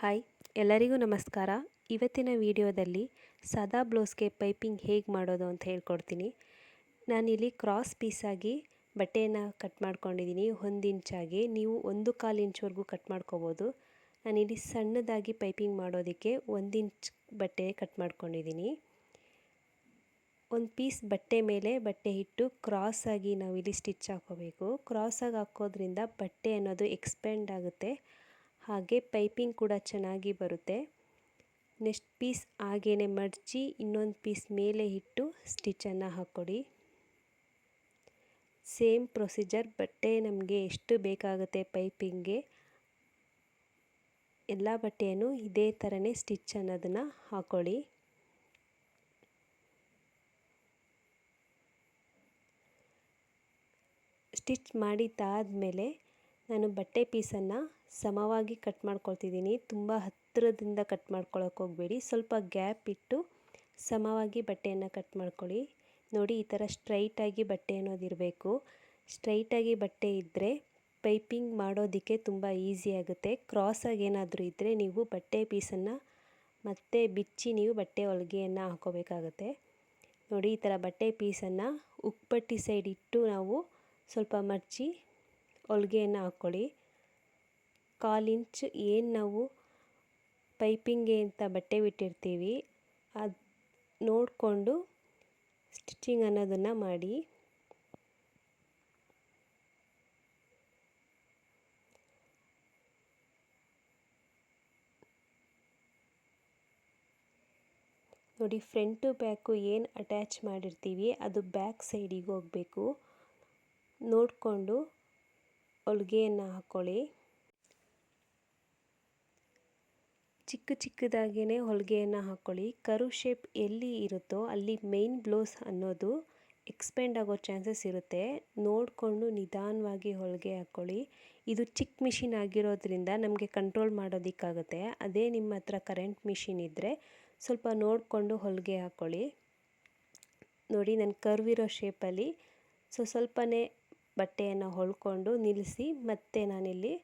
Hi, ಎಲ್ಲರಿಗೂ ನಮಸ್ಕಾರ. ಇವತ್ತಿನ ವಿಡಿಯೋದಲ್ಲಿ ಸಾದಾ ಬ್ಲೌಸ್ಗೆ ಪೈಪಿಂಗ್ ಹೇಗೆ ಮಾಡೋದು ಅಂತ ಹೇಳ್ಕೊಡ್ತೀನಿ. ನಾನಿಲ್ಲಿ ಕ್ರಾಸ್ ಪೀಸಾಗಿ ಬಟ್ಟೆಯನ್ನು ಕಟ್ ಮಾಡ್ಕೊಂಡಿದ್ದೀನಿ. ಒಂದು ಇಂಚಾಗಿ ನೀವು ಒಂದು ಕಾಲು ಇಂಚ್ವರೆಗೂ ಕಟ್ ಮಾಡ್ಕೋಬೋದು. ನಾನಿಲ್ಲಿ ಸಣ್ಣದಾಗಿ ಪೈಪಿಂಗ್ ಮಾಡೋದಕ್ಕೆ ಒಂದು ಇಂಚ್ ಬಟ್ಟೆ ಕಟ್ ಮಾಡ್ಕೊಂಡಿದ್ದೀನಿ. ಒಂದು ಪೀಸ್ ಬಟ್ಟೆ ಮೇಲೆ ಬಟ್ಟೆ ಇಟ್ಟು ಕ್ರಾಸಾಗಿ ಇಲ್ಲಿ ಸ್ಟಿಚ್ ಹಾಕೋಬೇಕು ಕ್ರಾಸಾಗಿ ಹಾಕೋದ್ರಿಂದ ಬಟ್ಟೆ ಅನ್ನೋದು ಎಕ್ಸ್ಪೆಂಡ್ ಆಗುತ್ತೆ. ಹಾಗೆ ಪೈಪಿಂಗ್ ಕೂಡ ಚೆನ್ನಾಗಿ ಬರುತ್ತೆ. ನೆಕ್ಸ್ಟ್ ಪೀಸ್ ಹಾಗೇ ಮಡಚಿ ಇನ್ನೊಂದು ಪೀಸ್ ಮೇಲೆ ಇಟ್ಟು ಸ್ಟಿಚ್ಚನ್ನು ಹಾಕ್ಕೊಡಿ ಸೇಮ್ ಪ್ರೊಸೀಜರ್, ಬಟ್ಟೆ ನಮಗೆ ಎಷ್ಟು ಬೇಕಾಗುತ್ತೆ ಪೈಪಿಂಗ್ಗೆ? ಎಲ್ಲ ಬಟ್ಟೆಯನ್ನು ಇದೇ ಥರನೇ ಸ್ಟಿಚ್ ಅನ್ನೋದನ್ನು ಹಾಕ್ಕೊಳ್ಳಿ ಸ್ಟಿಚ್ ಮಾಡಿದ್ದಾದಮೇಲೆ ನಾನು ಬಟ್ಟೆ ಪೀಸನ್ನು ಸಮವಾಗಿ ಕಟ್ ಮಾಡ್ಕೊಳ್ತಿದ್ದೀನಿ. ತುಂಬ ಹತ್ತಿರದಿಂದ ಕಟ್ ಮಾಡ್ಕೊಳ್ಳೋಕೆ ಹೋಗಬೇಡಿ. ಸ್ವಲ್ಪ ಗ್ಯಾಪ್ ಇಟ್ಟು ಸಮವಾಗಿ ಬಟ್ಟೆಯನ್ನು ಕಟ್ ಮಾಡ್ಕೊಳ್ಳಿ. ನೋಡಿ, ಈ ಥರ ಸ್ಟ್ರೈಟಾಗಿ ಬಟ್ಟೆ ಅನ್ನೋದಿರಬೇಕು ಸ್ಟ್ರೈಟಾಗಿ ಬಟ್ಟೆ ಇದ್ದರೆ ಪೈಪಿಂಗ್ ಮಾಡೋದಕ್ಕೆ ತುಂಬ ಈಸಿ ಆಗುತ್ತೆ. ಕ್ರಾಸಾಗಿ ಏನಾದರೂ ಇದ್ದರೆ ನೀವು ಬಟ್ಟೆ ಪೀಸನ್ನು ಮತ್ತೆ ಬಿಚ್ಚಿ ನೀವು ಬಟ್ಟೆ ಹೊಲಿಗೆಯನ್ನು ಹಾಕೋಬೇಕಾಗುತ್ತೆ. ನೋಡಿ, ಈ ಥರ ಬಟ್ಟೆ ಪೀಸನ್ನು ಉಕ್ಪಟ್ಟಿ ಸೈಡ್ ಇಟ್ಟು ನಾವು ಸ್ವಲ್ಪ ಮಡಚಿ ಹೊಲಿಗೆಯನ್ನು ಹಾಕ್ಕೊಳ್ಳಿ. ಕಾಲು ಇಂಚ್ ಏನು ನಾವು ಪೈಪಿಂಗ್ಗೆ ಅಂತ ಬಟ್ಟೆ ಬಿಟ್ಟಿರ್ತೀವಿ, ಅದು ನೋಡಿಕೊಂಡು ಸ್ಟಿಚಿಂಗ್ ಅನ್ನೋದನ್ನು ಮಾಡಿ. ನೋಡಿ, ಫ್ರಂಟು ಬ್ಯಾಕು ಏನು ಅಟ್ಯಾಚ್ ಮಾಡಿರ್ತೀವಿ, ಅದು ಬ್ಯಾಕ್ ಸೈಡಿಗೆ ಹೋಗಬೇಕು. ನೋಡಿಕೊಂಡು ಹೊಲಿಗೆಯನ್ನು ಹಾಕ್ಕೊಳ್ಳಿ ಚಿಕ್ಕ ಚಿಕ್ಕದಾಗೇ ಹೊಲಿಗೆಯನ್ನು ಹಾಕ್ಕೊಳ್ಳಿ ಕರು ಶೇಪ್ ಎಲ್ಲಿ ಇರುತ್ತೋ ಅಲ್ಲಿ ಮೇನ್ ಬ್ಲೌಸ್ ಅನ್ನೋದು ಎಕ್ಸ್ಪೆಂಡ್ ಆಗೋ ಚಾನ್ಸಸ್ ಇರುತ್ತೆ. ನೋಡಿಕೊಂಡು ನಿಧಾನವಾಗಿ ಹೊಲಿಗೆ ಹಾಕ್ಕೊಳ್ಳಿ ಇದು ಚಿಕ್ಕ ಮಿಷಿನ್ ಆಗಿರೋದ್ರಿಂದ ನಮಗೆ ಕಂಟ್ರೋಲ್ ಮಾಡೋದಕ್ಕಾಗುತ್ತೆ. ಅದೇ ನಿಮ್ಮ ಹತ್ರ ಕರೆಂಟ್ ಮಿಷಿನ್ ಇದ್ದರೆ ಸ್ವಲ್ಪ ನೋಡಿಕೊಂಡು ಹೊಲಿಗೆ ಹಾಕ್ಕೊಳ್ಳಿ ನೋಡಿ, ನಾನು ಕರ್ವಿರೋ ಶೇಪಲ್ಲಿ ಸೊ ಸ್ವಲ್ಪನೇ ಬಟ್ಟೆಯನ್ನು ಹೊಲ್ಕೊಂಡು ನಿಲ್ಲಿಸಿ ಮತ್ತೆ ನಾನಿಲ್ಲಿ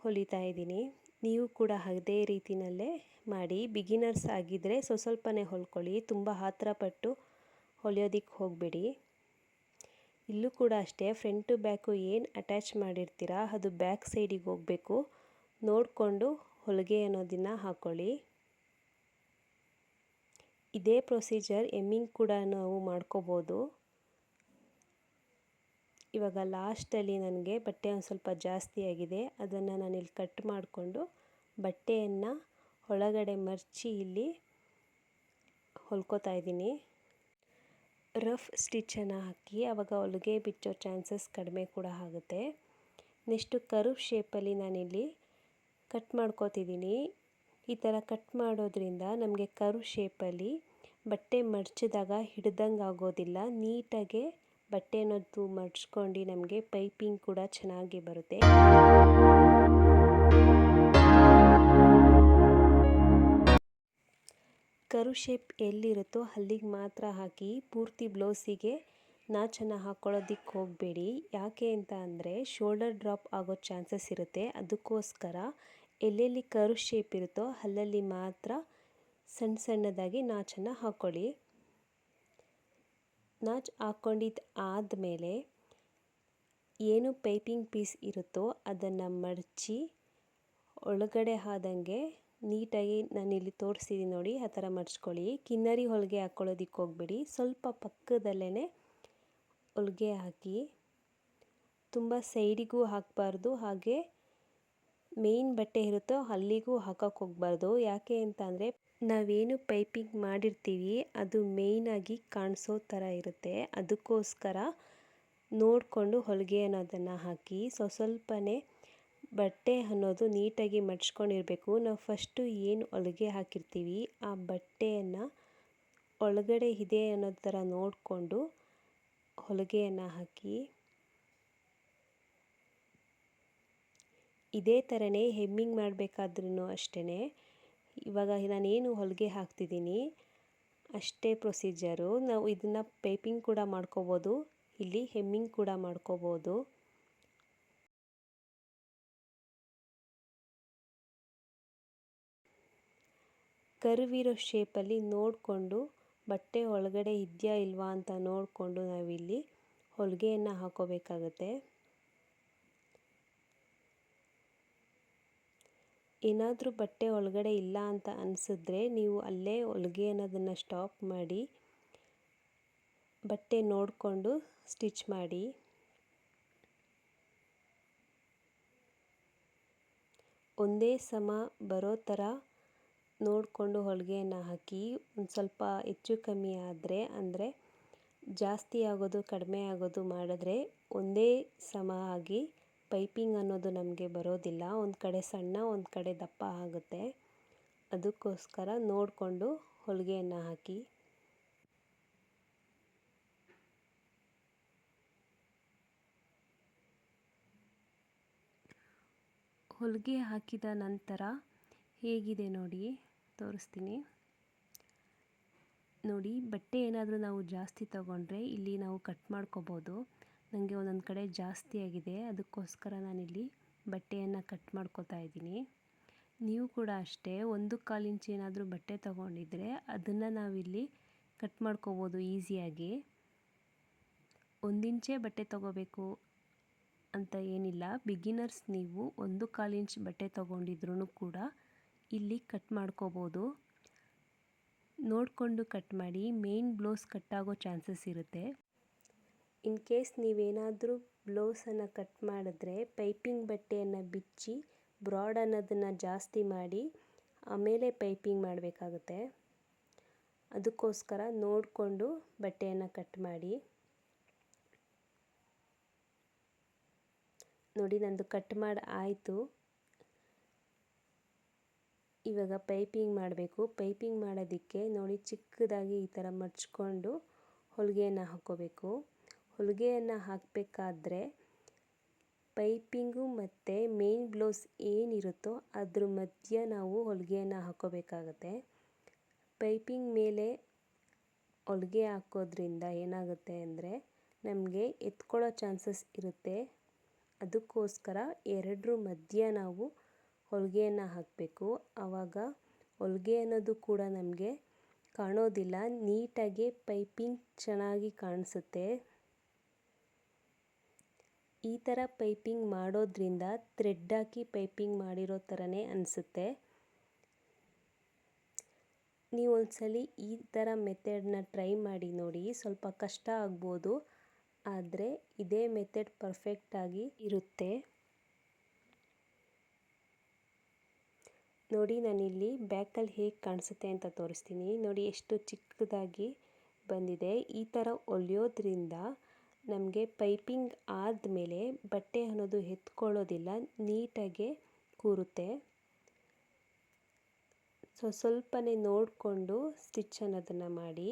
ಹೊಲಿತಾ ಇದ್ದೀನಿ. ನೀವು ಕೂಡ ಅದೇ ರೀತಿಯಲ್ಲೇ ಮಾಡಿ. ಬಿಗಿನರ್ಸ್ ಆಗಿದ್ದರೆ ಸೊ ಸ್ವಲ್ಪನೇ ಹೊಲ್ಕೊಳ್ಳಿ. ತುಂಬ ಪಟ್ಟು ಹೊಲಿಯೋದಕ್ಕೆ ಹೋಗಬೇಡಿ. ಇಲ್ಲೂ ಕೂಡ ಅಷ್ಟೇ ಫ್ರಂಟು ಬ್ಯಾಕು ಏನು ಅಟ್ಯಾಚ್ ಮಾಡಿರ್ತೀರಾ, ಅದು ಬ್ಯಾಕ್ ಸೈಡಿಗೆ ಹೋಗಬೇಕು. ನೋಡಿಕೊಂಡು ಹೊಲಿಗೆ ಅನ್ನೋದನ್ನು ಹಾಕ್ಕೊಳ್ಳಿ ಇದೇ ಪ್ರೊಸೀಜರ್ ಎಮ್ಮಿಂಗ್ ಕೂಡ ನಾವು ಮಾಡ್ಕೋಬೋದು. ಇವಾಗ ಲಾಸ್ಟಲ್ಲಿ ನನಗೆ ಬಟ್ಟೆ ಒಂದು ಸ್ವಲ್ಪ ಜಾಸ್ತಿ ಆಗಿದೆ. ಅದನ್ನು ನಾನಿಲ್ಲಿ ಕಟ್ ಮಾಡಿಕೊಂಡು ಬಟ್ಟೆಯನ್ನು ಒಳಗಡೆ ಮರ್ಚಿ ಇಲ್ಲಿ ಹೊಲ್ಕೋತಾ ಇದ್ದೀನಿ. ರಫ್ ಸ್ಟಿಚ್ಚನ್ನು ಹಾಕಿ ಆವಾಗ ಹೊಲಿಗೆ ಬಿಚ್ಚೋ ಚಾನ್ಸಸ್ ಕಡಿಮೆ ಕೂಡ ಆಗುತ್ತೆ. ನೆಕ್ಸ್ಟು ಕರ್ವ್ ಶೇಪಲ್ಲಿ ನಾನಿಲ್ಲಿ ಕಟ್ ಮಾಡ್ಕೋತಿದ್ದೀನಿ. ಈ ಥರ ಕಟ್ ಮಾಡೋದ್ರಿಂದ ನಮಗೆ ಕರು ಶೇಪಲ್ಲಿ ಬಟ್ಟೆ ಮಡ್ಚಿದಾಗ ಹಿಡ್ದಂಗೆ ಆಗೋದಿಲ್ಲ. ನೀಟಾಗೆ ಬಟ್ಟೆ ಅನ್ನೋದು ಮಡ್ಚ್ಕೊಂಡು ನಮಗೆ ಪೈಪಿಂಗ್ ಕೂಡ ಚೆನ್ನಾಗಿ ಬರುತ್ತೆ. ಕರು ಶೇಪ್ ಎಲ್ಲಿರುತ್ತೋ ಅಲ್ಲಿಗೆ ಮಾತ್ರ ಹಾಕಿ ಪೂರ್ತಿ ಬ್ಲೌಸಿಗೆ ನಾಚನ್ನು ಹಾಕ್ಕೊಳ್ಳೋದಕ್ಕೆ ಹೋಗಬೇಡಿ. ಯಾಕೆ ಅಂತ ಅಂದರೆ ಶೋಲ್ಡರ್ ಡ್ರಾಪ್ ಆಗೋ ಚಾನ್ಸಸ್ ಇರುತ್ತೆ. ಅದಕ್ಕೋಸ್ಕರ ಎಲ್ಲೆಲ್ಲಿ ಕರು ಶೇಪ್ ಇರುತ್ತೋ ಅಲ್ಲಲ್ಲಿ ಮಾತ್ರ ಸಣ್ಣ ಸಣ್ಣದಾಗಿ ನಾಚನ್ನು ಹಾಕ್ಕೊಳ್ಳಿ ನಾಚ್ ಹಾಕ್ಕೊಂಡಿದ್ದು ಆದಮೇಲೆ ಏನು ಪೈಪಿಂಗ್ ಪೀಸ್ ಇರುತ್ತೋ ಅದನ್ನು ಮಡಚಿ ಒಳಗಡೆ ಆದಂಗೆ ನೀಟಾಗಿ ನಾನಿಲ್ಲಿ ತೋರಿಸಿದ್ದೀನಿ ನೋಡಿ, ಆ ಥರ ಮಡ್ಚ್ಕೊಳ್ಳಿ. ಕಿನ್ನರಿ ಹೊಲಿಗೆ ಹಾಕ್ಕೊಳ್ಳೋದಿಕ್ಕೆ ಹೋಗ್ಬೇಡಿ. ಸ್ವಲ್ಪ ಪಕ್ಕದಲ್ಲೇ ಹೊಲಿಗೆ ಹಾಕಿ ತುಂಬ ಸೈಡಿಗೂ ಹಾಕಬಾರ್ದು, ಹಾಗೆ ಮೇಯ್ನ್ ಬಟ್ಟೆ ಇರುತ್ತೋ ಅಲ್ಲಿಗೂ ಹಾಕೋಕ್ಕೆ ಹೋಗಬಾರ್ದು. ಯಾಕೆ ಅಂತ ಅಂದರೆ ನಾವೇನು ಪೈಪಿಂಗ್ ಮಾಡಿರ್ತೀವಿ, ಅದು ಮೇಯ್ನಾಗಿ ಕಾಣಿಸೋ ಥರ ಇರುತ್ತೆ. ಅದಕ್ಕೋಸ್ಕರ ನೋಡಿಕೊಂಡು ಹೊಲಿಗೆ ಅನ್ನೋದನ್ನು ಹಾಕಿ, ಸೊ ಸ್ವಲ್ಪನೇ ಬಟ್ಟೆ ಅನ್ನೋದು ನೀಟಾಗಿ ಮಡ್ಚ್ಕೊಂಡಿರಬೇಕು. ನಾವು ಫಸ್ಟು ಏನು ಹೊಲಿಗೆ ಹಾಕಿರ್ತೀವಿ, ಆ ಬಟ್ಟೆಯನ್ನು ಒಳಗಡೆ ಇದೆ ಅನ್ನೋ ಥರ ನೋಡಿಕೊಂಡು ಹೊಲಿಗೆಯನ್ನು ಹಾಕಿ, ಇದೇ ಥರನೇ ಹೆಮ್ಮಿಂಗ್ ಮಾಡಬೇಕಾದ್ರೂ ಅಷ್ಟೇ ಇವಾಗ ನಾನೇನು ಹೊಲಿಗೆ ಹಾಕ್ತಿದ್ದೀನಿ, ಅಷ್ಟೇ ಪ್ರೊಸೀಜರು. ನಾವು ಇದನ್ನು ಪೇಪಿಂಗ್ ಕೂಡ ಮಾಡ್ಕೋಬೋದು, ಇಲ್ಲಿ ಹೆಮ್ಮಿಂಗ್ ಕೂಡ ಮಾಡ್ಕೋಬೋದು. ಕರ್ವಿರೋ ಶೇಪಲ್ಲಿ ನೋಡಿಕೊಂಡು, ಬಟ್ಟೆ ಒಳಗಡೆ ಇದೆಯಾ ಇಲ್ವಾ ಅಂತ ನೋಡಿಕೊಂಡು ನಾವಿಲ್ಲಿ ಹೊಲಿಗೆಯನ್ನು ಹಾಕೋಬೇಕಾಗತ್ತೆ. ಏನಾದರೂ ಬಟ್ಟೆ ಒಳಗಡೆ ಇಲ್ಲ ಅಂತ ಅನಿಸಿದ್ರೆ ನೀವು ಅಲ್ಲೇ ಹೊಲಿಗೆ ಅನ್ನೋದನ್ನು ಸ್ಟಾಪ್ ಮಾಡಿ, ಬಟ್ಟೆ ನೋಡಿಕೊಂಡು ಸ್ಟಿಚ್ ಮಾಡಿ. ಒಂದೇ ಸಮ ಬರೋ ಥರ ನೋಡಿಕೊಂಡು ಹೊಲಿಗೆಯನ್ನು ಹಾಕಿ, ಒಂದು ಸ್ವಲ್ಪ ಹೆಚ್ಚು ಕಮ್ಮಿ ಆದರೆ, ಅಂದರೆ ಜಾಸ್ತಿ ಆಗೋದು ಕಡಿಮೆ ಆಗೋದು ಮಾಡಿದ್ರೆ ಒಂದೇ ಸಮ ಆಗಿ ಪೈಪಿಂಗ್ ಅನ್ನೋದು ನಮಗೆ ಬರೋದಿಲ್ಲ. ಒಂದು ಕಡೆ ಸಣ್ಣ, ಒಂದು ಕಡೆ ದಪ್ಪ ಆಗುತ್ತೆ. ಅದಕ್ಕೋಸ್ಕರ ನೋಡಿಕೊಂಡು ಹೊಲಿಗೆಯನ್ನು ಹಾಕಿ. ಹೊಲಿಗೆ ಹಾಕಿದ ನಂತರ ಹೇಗಿದೆ ನೋಡಿ, ತೋರಿಸ್ತೀನಿ. ನೋಡಿ, ಬಟ್ಟೆ ಏನಾದರೂ ನಾವು ಜಾಸ್ತಿ ತಗೊಂಡ್ರೆ ಇಲ್ಲಿ ನಾವು ಕಟ್ ಮಾಡ್ಕೋಬೋದು. ನನಗೆ ಒಂದೊಂದು ಕಡೆ ಜಾಸ್ತಿ ಆಗಿದೆ. ಅದಕ್ಕೋಸ್ಕರ ನಾನಿಲ್ಲಿ ಬಟ್ಟೆಯನ್ನು ಕಟ್ ಮಾಡ್ಕೋತಾ ಇದ್ದೀನಿ. ನೀವು ಕೂಡ ಅಷ್ಟೇ ಒಂದು ಕಾಲು ಇಂಚು ಏನಾದರೂ ಬಟ್ಟೆ ತಗೊಂಡಿದ್ರೆ ಅದನ್ನು ನಾವಿಲ್ಲಿ ಕಟ್ ಮಾಡ್ಕೋಬೋದು ಈಸಿಯಾಗಿ. ಒಂದಿಂಚೇ ಬಟ್ಟೆ ತಗೋಬೇಕು ಅಂತ ಏನಿಲ್ಲ. ಬಿಗಿನರ್ಸ್ ನೀವು ಒಂದು ಕಾಲು ಇಂಚ್ ಬಟ್ಟೆ ತೊಗೊಂಡಿದ್ರೂ ಕೂಡ ಇಲ್ಲಿ ಕಟ್ ಮಾಡ್ಕೋಬೋದು. ನೋಡಿಕೊಂಡು ಕಟ್ ಮಾಡಿ, ಮೇನ್ ಬ್ಲೌಸ್ ಕಟ್ಟಾಗೋ ಚಾನ್ಸಸ್ ಇರುತ್ತೆ. ಇನ್ ಕೇಸ್ ನೀವೇನಾದರೂ ಬ್ಲೌಸನ್ನು ಕಟ್ ಮಾಡಿದ್ರೆ ಪೈಪಿಂಗ್ ಬಟ್ಟೆಯನ್ನು ಬಿಚ್ಚಿ ಬ್ರಾಡ್ ಅನ್ನೋದನ್ನು ಜಾಸ್ತಿ ಮಾಡಿ ಆಮೇಲೆ ಪೈಪಿಂಗ್ ಮಾಡಬೇಕಾಗುತ್ತೆ. ಅದಕ್ಕೋಸ್ಕರ ನೋಡಿಕೊಂಡು ಬಟ್ಟೆಯನ್ನು ಕಟ್ ಮಾಡಿ. ನೋಡಿ, ನಂದು ಕಟ್ ಮಾಡಿ ಆಯಿತು. ಇವಾಗ ಪೈಪಿಂಗ್ ಮಾಡಬೇಕು. ಪೈಪಿಂಗ್ ಮಾಡೋದಕ್ಕೆ ನೋಡಿ ಚಿಕ್ಕದಾಗಿ ಈ ಥರ ಮಡಚ್ಕೊಂಡು ಹೊಲಿಗೆಯನ್ನು ಹಾಕ್ಕೋಬೇಕು. ಹೊಲಿಗೆಯನ್ನು ಹಾಕಬೇಕಾದ್ರೆ ಪೈಪಿಂಗು ಮತ್ತು ಮೇನ್ ಬ್ಲೌಸ್ ಏನಿರುತ್ತೋ ಅದ್ರ ಮಧ್ಯ ನಾವು ಹೊಲಿಗೆಯನ್ನು ಹಾಕ್ಕೋಬೇಕಾಗತ್ತೆ ಪೈಪಿಂಗ್ ಮೇಲೆ ಹೊಲಿಗೆ ಹಾಕೋದ್ರಿಂದ ಏನಾಗುತ್ತೆ ಅಂದರೆ ನಮಗೆ ಎತ್ಕೊಳ್ಳೋ ಚಾನ್ಸಸ್ ಇರುತ್ತೆ. ಅದಕ್ಕೋಸ್ಕರ ಎರಡರ ಮಧ್ಯ ನಾವು ಹೊಲಿಗೆಯನ್ನು ಹಾಕಬೇಕು. ಆವಾಗ ಹೊಲಿಗೆ ಅನ್ನೋದು ಕೂಡ ನಮಗೆ ಕಾಣೋದಿಲ್ಲ. ನೀಟಾಗಿ ಪೈಪಿಂಗ್ ಚೆನ್ನಾಗಿ ಕಾಣಿಸುತ್ತೆ. ಈ ಥರ ಪೈಪಿಂಗ್ ಮಾಡೋದ್ರಿಂದ ಥ್ರೆಡ್ ಹಾಕಿ ಪೈಪಿಂಗ್ ಮಾಡಿರೋ ಥರನೇ ಅನಿಸುತ್ತೆ. ನೀವು ಒಂದ್ಸಲ ಈ ಥರ ಮೆಥಡನ್ನ ಟ್ರೈ ಮಾಡಿ ನೋಡಿ, ಸ್ವಲ್ಪ ಕಷ್ಟ ಆಗ್ಬೋದು, ಆದರೆ ಇದೇ ಮೆಥಡ್ ಪರ್ಫೆಕ್ಟಾಗಿ ಇರುತ್ತೆ. ನೋಡಿ, ನಾನಿಲ್ಲಿ ಬ್ಯಾಕಲ್ಲಿ ಹೇಗೆ ಕಾಣಿಸುತ್ತೆ ಅಂತ ತೋರಿಸ್ತೀನಿ. ನೋಡಿ, ಎಷ್ಟು ಚಿಕ್ಕದಾಗಿ ಬಂದಿದೆ. ಈ ಥರ ಹೊಲಿಯೋದ್ರಿಂದ ನಮಗೆ ಪೈಪಿಂಗ್ ಆದಮೇಲೆ ಬಟ್ಟೆ ಅನ್ನೋದು ಎತ್ಕೊಳ್ಳೋದಿಲ್ಲ, ನೀಟಾಗೆ ಕೂರುತ್ತೆ. ಸೊ ಸ್ವಲ್ಪನೇ ನೋಡಿಕೊಂಡು ಸ್ಟಿಚ್ ಅನ್ನೋದನ್ನು ಮಾಡಿ.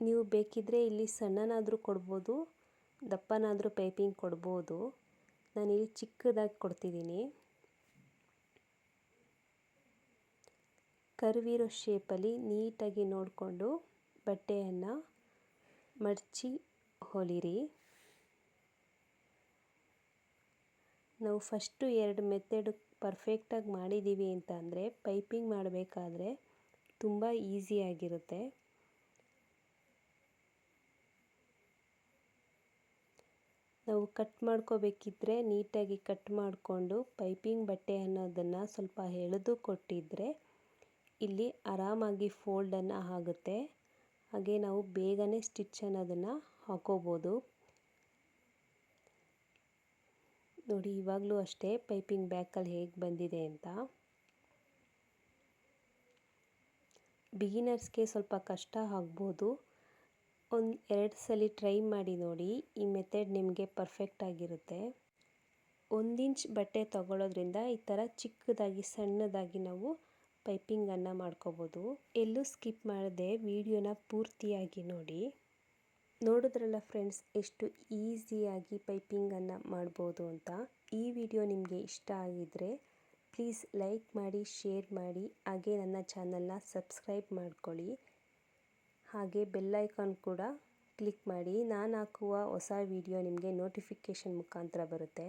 ನೀವು ಬೇಕಿದ್ದರೆ ಇಲ್ಲಿ ಸಣ್ಣನಾದರೂ ಕೊಡ್ಬೋದು, ದಪ್ಪನಾದರೂ ಪೈಪಿಂಗ್ ಕೊಡ್ಬೋದು. ನಾನಿಲ್ಲಿ ಚಿಕ್ಕದಾಗಿ ಕೊಡ್ತಿದ್ದೀನಿ. ಕರ್ವಿರೋ ಶೇಪಲ್ಲಿ ನೀಟಾಗಿ ನೋಡಿಕೊಂಡು ಬಟ್ಟೆಯನ್ನು ಮಡಚಿ ಹೊಲಿರಿ. ನಾವು ಫಸ್ಟು ಎರಡು ಮೆಥಡ್ ಪರ್ಫೆಕ್ಟಾಗಿ ಮಾಡಿದ್ದೀವಿ ಅಂತ ಅಂದರೆ ಪೈಪಿಂಗ್ ಮಾಡಬೇಕಾದ್ರೆ ತುಂಬ ಈಸಿಯಾಗಿರುತ್ತೆ ನಾವು ಕಟ್ ಮಾಡ್ಕೋಬೇಕಿದ್ರೆ ನೀಟಾಗಿ ಕಟ್ ಮಾಡಿಕೊಂಡು ಪೈಪಿಂಗ್ ಬಟ್ಟೆ ಅನ್ನೋದನ್ನು ಸ್ವಲ್ಪ ಎಳೆದು ಕೊಟ್ಟಿದ್ದರೆ ಇಲ್ಲಿ ಆರಾಮಾಗಿ ಫೋಲ್ಡನ್ನು ಆಗುತ್ತೆ. ಹಾಗೆ ನಾವು ಬೇಗನೆ ಸ್ಟಿಚ್ ಅನ್ನೋದನ್ನು ಹಾಕೋಬೋದು. ನೋಡಿ, ಇವಾಗಲೂ ಅಷ್ಟೇ ಪೈಪಿಂಗ್ ಬ್ಯಾಕಲ್ಲಿ ಹೇಗೆ ಬಂದಿದೆ ಅಂತ. ಬಿಗಿನರ್ಸ್ಗೆ ಸ್ವಲ್ಪ ಕಷ್ಟ ಆಗ್ಬೋದು. ಒಂದು ಎರಡು ಸಲ ಟ್ರೈ ಮಾಡಿ ನೋಡಿ, ಈ ಮೆಥಡ್ ನಿಮಗೆ ಪರ್ಫೆಕ್ಟ್ ಆಗಿರುತ್ತೆ. ಒಂದು ಇಂಚ್ ಬಟ್ಟೆ ತಗೊಳ್ಳೋದ್ರಿಂದ ಈ ಥರ ಚಿಕ್ಕದಾಗಿ ಸಣ್ಣದಾಗಿ ನಾವು ಪೈಪಿಂಗನ್ನು ಮಾಡ್ಕೋಬೋದು. ಎಲ್ಲೂ ಸ್ಕಿಪ್ ಮಾಡದೆ ವಿಡಿಯೋನ ಪೂರ್ತಿಯಾಗಿ ನೋಡಿ. ನೋಡಿದ್ರಲ್ಲ ಫ್ರೆಂಡ್ಸ್, ಎಷ್ಟು ಈಸಿಯಾಗಿ ಪೈಪಿಂಗನ್ನು ಮಾಡ್ಬೋದು ಅಂತ. ಈ ವಿಡಿಯೋ ನಿಮಗೆ ಇಷ್ಟ ಆಗಿದ್ದರೆ ಪ್ಲೀಸ್ ಲೈಕ್ ಮಾಡಿ, ಶೇರ್ ಮಾಡಿ. ಹಾಗೆ ನನ್ನ ಚಾನಲ್ನ ಸಬ್ಸ್ಕ್ರೈಬ್ ಮಾಡ್ಕೊಳ್ಳಿ. ಹಾಗೆ ಬೆಲ್ಲೈಕಾನ್ ಕೂಡ ಕ್ಲಿಕ್ ಮಾಡಿ. ನಾನು ಹಾಕುವ ಹೊಸ ವಿಡಿಯೋ ನಿಮಗೆ ನೋಟಿಫಿಕೇಷನ್ ಮುಖಾಂತರ ಬರುತ್ತೆ.